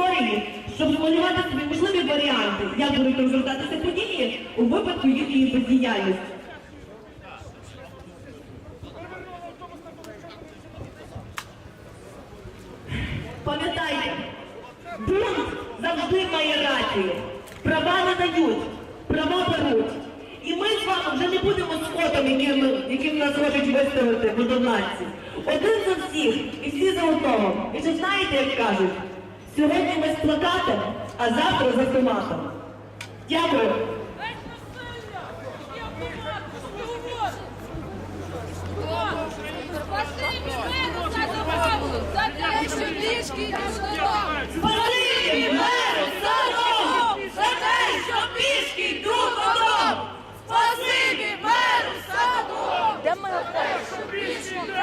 історії, щоб спланувати собі можливі варіанти, як будуть розгортатися події у випадку їхньої бездіяльності. Пам'ятайте, бунт завжди має рацію. Права не дають, права беруть. І ми з вами вже не будемо скотом, яким, яким нас хочуть виставити будовладці. Один за всіх і всі за одного. І чи знаєте, як кажуть, Сьогодні ми з плакатом, а завтра за автоматом. Дякую. Спасибі меру садом! За те, що пішки йду додому! Спасибі меру садом! За те, що пішки йду